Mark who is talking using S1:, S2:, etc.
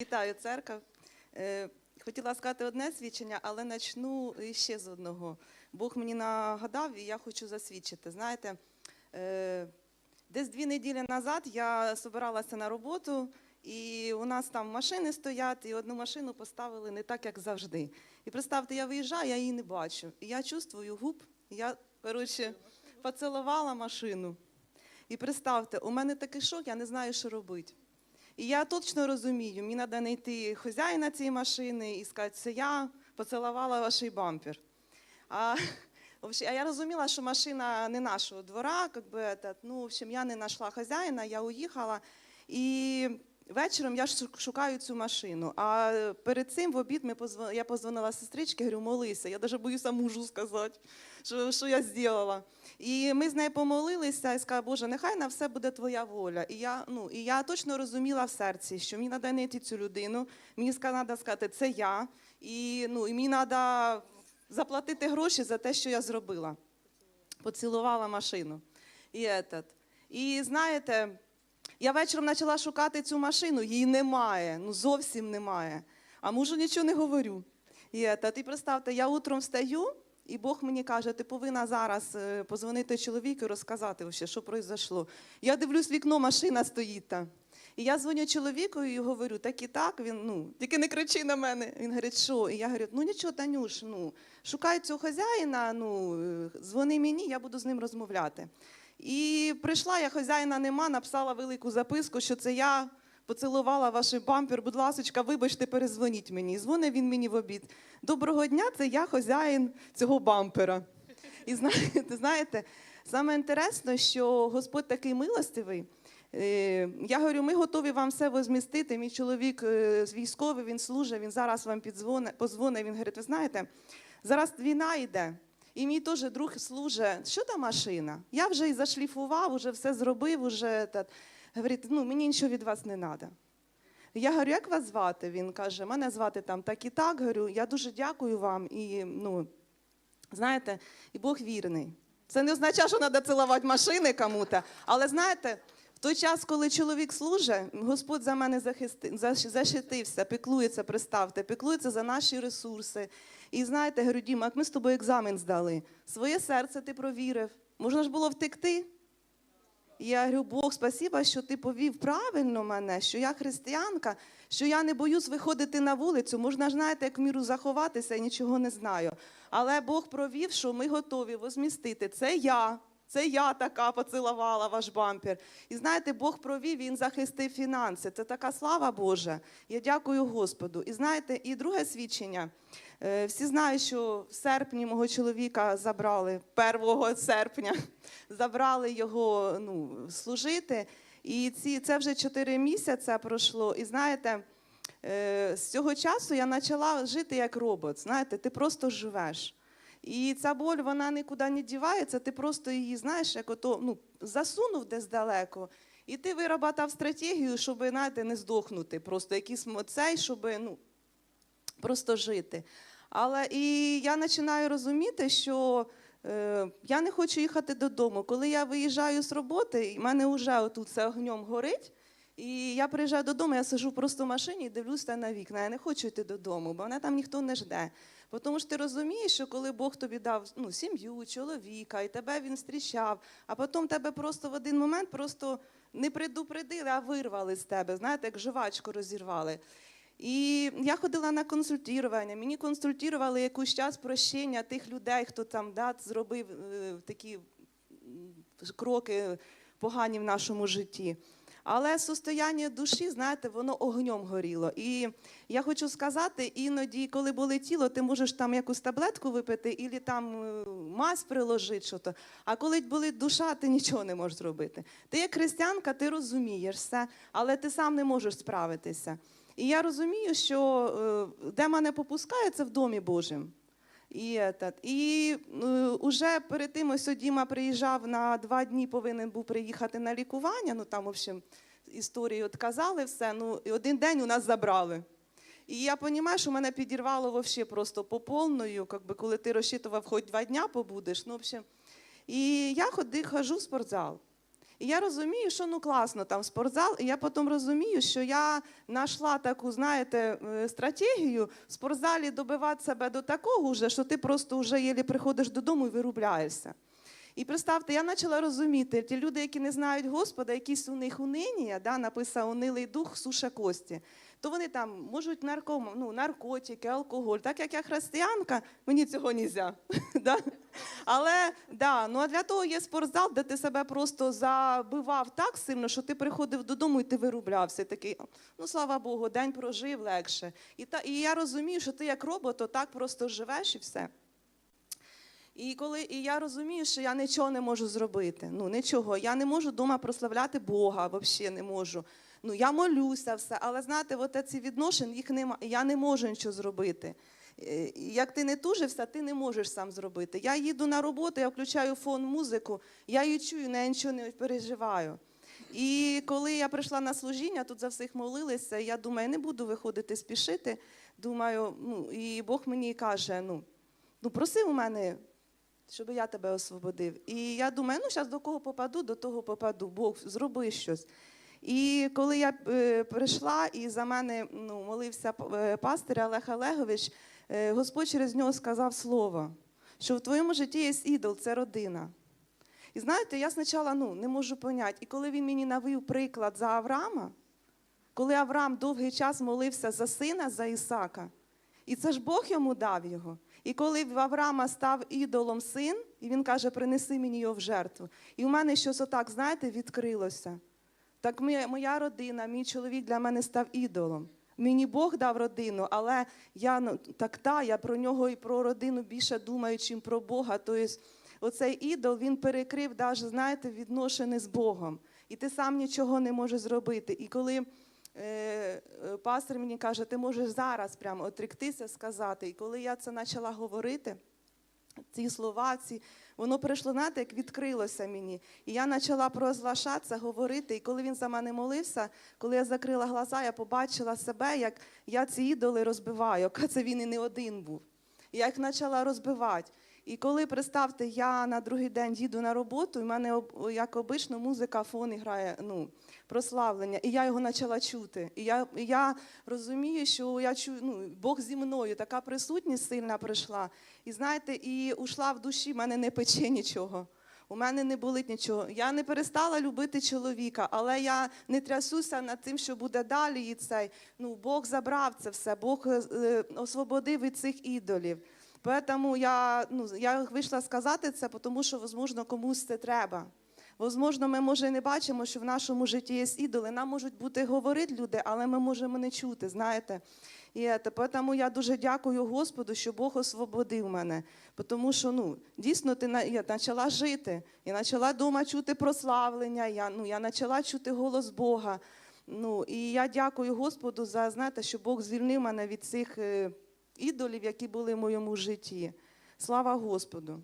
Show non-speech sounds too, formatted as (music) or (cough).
S1: Вітаю, церква. Е, Хотіла сказати одне свідчення, але почну ще з одного. Бог мені нагадав, і я хочу засвідчити. Знаєте, е, десь дві неділі назад я збиралася на роботу, і у нас там машини стоять, і одну машину поставили не так, як завжди. І представте, я виїжджаю, я її не бачу. І я чувствую губ, я, коротше, поцілувала машину. І представте, у мене такий шок, я не знаю, що робити. І я точно розумію, мені треба знайти хазяїна цієї машини і сказати, це я поцілувала ваш бампер. А, а я розуміла, що машина не нашого двора, как ну, в общем, я не знайшла хазяїна, я уїхала. І вечором я шукаю цю машину. А перед цим в обід ми позв... я позвонила сестричці, говорю, молися. Я навіть боюся мужу сказати, що, що я зробила. І ми з нею помолилися і сказали, Боже, нехай на все буде твоя воля. І я, ну, і я точно розуміла в серці, що мені треба знайти цю людину, мені треба сказати, це я, і, ну, і мені треба заплатити гроші за те, що я зробила. Поцілувала машину. І, этот. і знаєте, я вечором почала шукати цю машину, її немає, ну зовсім немає. А мужу нічого не говорю. І, этот, і представте, я утром встаю, і Бог мені каже, ти повинна зараз е, позвонити чоловіку і розказати, що пройшло. Я дивлюсь, вікно, машина стоїть там. І я дзвоню чоловіку і говорю, так і так, він, ну, тільки не кричи на мене. Він говорить, що? І я говорю, ну нічого, Танюш, ну, шукай цього хазяїна, ну, е, дзвони мені, я буду з ним розмовляти. І прийшла, я хазяїна нема, написала велику записку, що це я поцілувала ваш бампер, будь ласочка, вибачте, перезвоніть мені. І Дзвонить він мені в обід. Доброго дня, це я хазяїн цього бампера. І знаєте, (laughs) знаєте, саме інтересно, що Господь такий милостивий. Е, Я говорю, ми готові вам все возмістити. Мій чоловік е, військовий, він служить, він зараз вам підзвоне, позвонить. Він говорить, ви знаєте, зараз війна йде. І мій теж друг служить. Що та машина? Я вже і зашліфував, вже все зробив, уже говорить, ну мені нічого від вас не треба. Я говорю, як вас звати? Він каже, мене звати там так і так. Говорю, я дуже дякую вам. І ну, знаєте, і Бог вірний. Це не означає, що треба цілувати машини кому-то. Але знаєте, в той час, коли чоловік служить, Господь за мене захисти, защитився, піклується, представте, піклується за наші ресурси. І знаєте, говорю, Діма, як ми з тобою екзамен здали, своє серце ти провірив. Можна ж було втекти? Я говорю, Бог, спасіба, що ти повів правильно мене, що я християнка, що я не боюсь виходити на вулицю. Можна ж знаєте, як міру заховатися і нічого не знаю. Але Бог провів, що ми готові возмістити. Це я. Це я така поцілувала ваш бампер. І знаєте, Бог провів, він захистив фінанси. Це така слава Божа. Я дякую Господу. І знаєте, і друге свідчення. Е, Всі знають, що в серпні мого чоловіка забрали 1 серпня, (laughs) забрали його ну, служити. І ці, це вже 4 місяці пройшло. І знаєте, е, з цього часу я почала жити як робот. Знаєте, ти просто живеш. І ця боль вона нікуди не дівається, ти просто її, знаєш, як ото, ну, засунув десь далеко. І ти виробатав стратегію, щоб знаєте, не здохнути. Просто якийсь мо- цей, щоб ну, просто жити. Але і я починаю розуміти, що е, я не хочу їхати додому. Коли я виїжджаю з роботи, і в мене вже отут це огнем горить. І я приїжджаю додому, я сижу просто в машині і дивлюся на вікна. Я не хочу йти додому, бо мене там ніхто не жде. Тому що ти розумієш, що коли Бог тобі дав ну, сім'ю, чоловіка, і тебе він зустрічав, а потім тебе просто в один момент просто не предупредили, а вирвали з тебе, знаєте, як жвачку розірвали. І я ходила на консультування. Мені консультували якийсь час прощення тих людей, хто там да, зробив е, такі кроки погані в нашому житті. Але состояння душі, знаєте, воно огнем горіло. І я хочу сказати, іноді, коли болить тіло, ти можеш там якусь таблетку випити, або там е, мазь приложити щось. А коли болить душа, ти нічого не можеш зробити. Ти як християнка, ти розумієш все, але ти сам не можеш справитися. І я розумію, що е, де мене попускає, це в домі Божому. І, этот, і е, уже перед тим ось Діма приїжджав на два дні, повинен був приїхати на лікування. Ну там, в общем, історії відказали все. Ну, і один день у нас забрали. І я розумію, що мене підірвало вообще просто по повною, как би, коли ти розчитував, хоч два дня побудеш. Ну, в общем. І я ходи, хожу в спортзал. І я розумію, що ну класно там спортзал, і я потім розумію, що я знайшла таку, знаєте, е, стратегію в спортзалі добивати себе до такого, вже, що ти просто вже єлі приходиш додому і вирубляєшся. І представте, я почала розуміти, ті люди, які не знають Господа, якісь у них унинія, да, написав унилий дух суша кості, то вони там можуть нарком, ну, наркотики, алкоголь. Так як я християнка, мені цього не можна. (laughs) да? Але да, ну, а для того є спортзал, де ти себе просто забивав так сильно, що ти приходив додому і ти вирублявся. Такий, ну слава Богу, день прожив легше. І, та, і я розумію, що ти як робот, так просто живеш і все. І коли і я розумію, що я нічого не можу зробити. Ну нічого, я не можу вдома прославляти Бога, взагалі не можу. Ну я молюся, все, але знаєте, от ці відношення їх нема. Я не можу нічого зробити. Е, Як ти не тужився, ти не можеш сам зробити. Я їду на роботу, я включаю фон музику, я її чую, я нічого не переживаю. І коли я прийшла на служіння, тут за всіх молилися, я думаю, не буду виходити спішити. Думаю, ну і Бог мені каже: ну, ну проси у мене щоб я тебе освободив. І я думаю, ну зараз до кого попаду, до того попаду. Бог, зроби щось. І коли я е, прийшла, і за мене ну, молився е, пастир Олег Олегович, е, Господь через нього сказав слово, що в твоєму житті є ідол, це родина. І знаєте, я спочатку ну, не можу поняти. І коли він мені навів приклад за Авраама, коли Авраам довгий час молився за сина, за Ісака, і це ж Бог йому дав його. І коли в Авраама став ідолом син, і він каже, принеси мені його в жертву. І в мене щось отак, знаєте, відкрилося. Так моя, родина, мій чоловік для мене став ідолом. Мені Бог дав родину, але я ну, так та, я про нього і про родину більше думаю, чим про Бога. Тобто, оцей ідол він перекрив, навіть, знаєте, відношення з Богом. І ти сам нічого не можеш зробити. І коли пастор мені каже, ти можеш зараз прямо отріктися, сказати. І коли я це почала говорити, ці слова, ці, воно прийшло, знаєте, як відкрилося мені. І я почала прозглашатися, говорити. І коли він за мене молився, коли я закрила глаза, я побачила себе, як я ці ідоли розбиваю. (laughs) Це він і не один був. І я їх почала розбивати. І коли, представте, я на другий день їду на роботу, і в мене, як обично, музика фон грає, ну, прославлення, і я його почала чути. І я, і я розумію, що я чую, ну, Бог зі мною, така присутність сильна прийшла. І знаєте, і ушла в душі, в мене не пече нічого. У мене не болить нічого. Я не перестала любити чоловіка, але я не трясуся над тим, що буде далі. І цей ну Бог забрав це все, Бог е, е, освободив від цих ідолів. Тому я, ну, я вийшла сказати це, тому що, можливо, комусь це треба. Возможно, ми може не бачимо, що в нашому житті є ідоли. Нам можуть бути говорити люди, але ми можемо не чути, знаєте. І тому я дуже дякую Господу, що Бог освободив мене. Тому що ну, дійсно ти я почала жити. Я почала вдома чути прославлення, я, ну, я почала чути голос Бога. Ну, і я дякую Господу за знаєте, що Бог звільнив мене від цих е, ідолів, які були в моєму житті. Слава Господу!